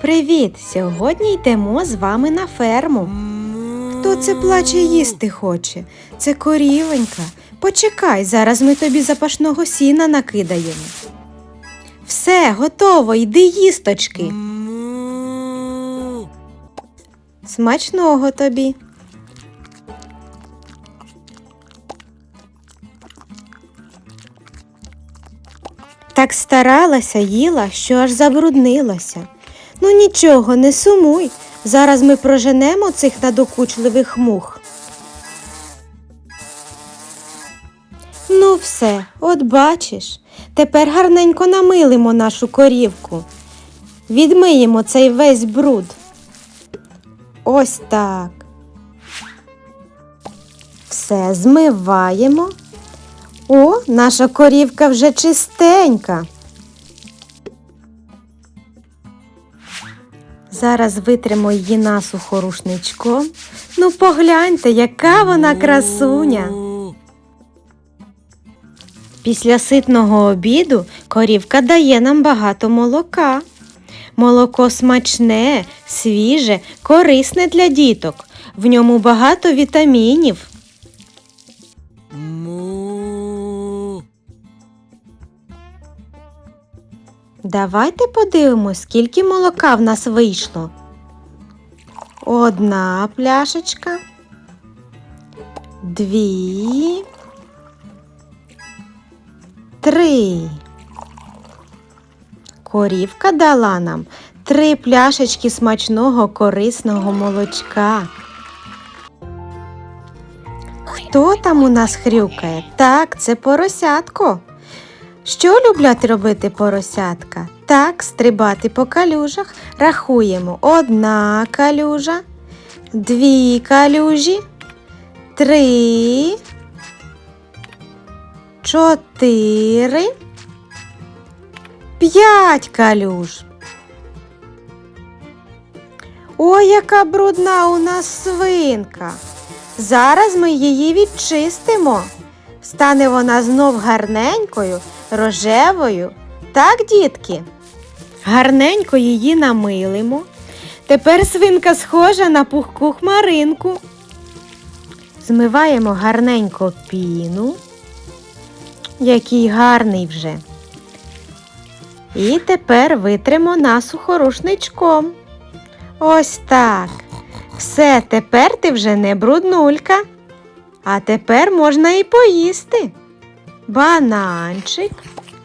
Привіт! Сьогодні йдемо з вами на ферму. Хто це плаче їсти хоче? Це корівонька. Почекай, зараз ми тобі запашного сіна накидаємо. Все, готово, йди їсточки. Смачного тобі. Так старалася, їла, що аж забруднилася. Ну нічого, не сумуй. Зараз ми проженемо цих надокучливих мух. Ну, все, от бачиш, тепер гарненько намилимо нашу корівку. Відмиємо цей весь бруд. Ось так. Все змиваємо. О, наша корівка вже чистенька. Зараз витримо її насухо рушничком. Ну, погляньте, яка вона красуня. Після ситного обіду корівка дає нам багато молока. Молоко смачне, свіже, корисне для діток. В ньому багато вітамінів. Давайте подивимось, скільки молока в нас вийшло. Одна пляшечка, дві, три. Корівка дала нам три пляшечки смачного корисного молочка. Хто там у нас хрюкає? Так, це поросятко. Що люблять робити поросятка? Так, стрибати по калюжах. Рахуємо одна калюжа, дві калюжі, три, чотири, п'ять калюж. Ой, яка брудна у нас свинка. Зараз ми її відчистимо. Стане вона знов гарненькою, рожевою. Так, дітки? Гарненько її намилимо. Тепер свинка схожа на пухку хмаринку. Змиваємо гарненько піну. Який гарний вже. І тепер витримо насухо рушничком. Ось так. Все, тепер ти вже не бруднулька. А тепер можна і поїсти. Бананчик,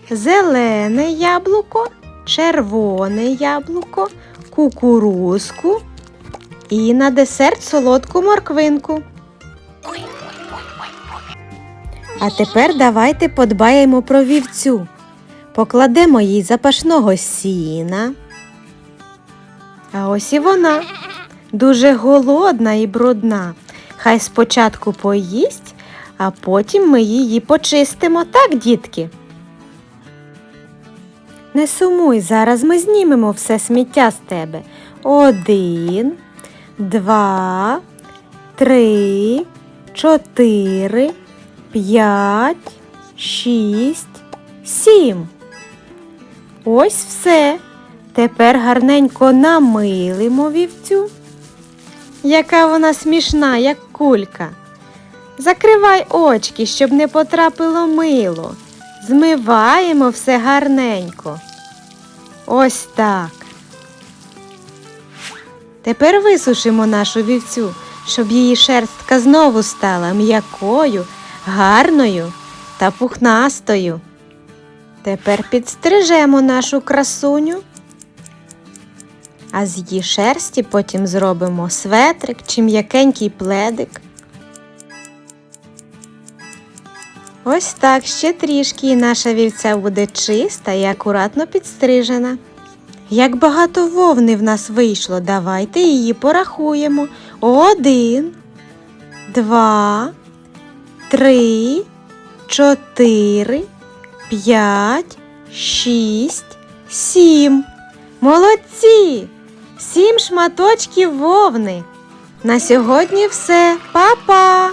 зелене яблуко, червоне яблуко, кукурузку і на десерт солодку морквинку. А тепер давайте подбаємо про вівцю. Покладемо їй запашного сіна. А ось і вона дуже голодна і брудна. Хай спочатку поїсть, а потім ми її почистимо, так, дітки? Не сумуй, зараз ми знімемо все сміття з тебе. Один, два, три, чотири, п'ять, шість, сім. Ось все. Тепер гарненько намилимо вівцю. Яка вона смішна, як кулька. Закривай очки, щоб не потрапило мило. Змиваємо все гарненько. Ось так. Тепер висушимо нашу вівцю, щоб її шерстка знову стала м'якою, гарною та пухнастою. Тепер підстрижемо нашу красуню. А з її шерсті потім зробимо светрик чи м'якенький пледик. Ось так ще трішки і наша вівця буде чиста і акуратно підстрижена. Як багато вовни в нас вийшло, давайте її порахуємо. Один, два, три, чотири, п'ять, шість, сім. Молодці! Сім шматочків вовни. На сьогодні все. Па-па!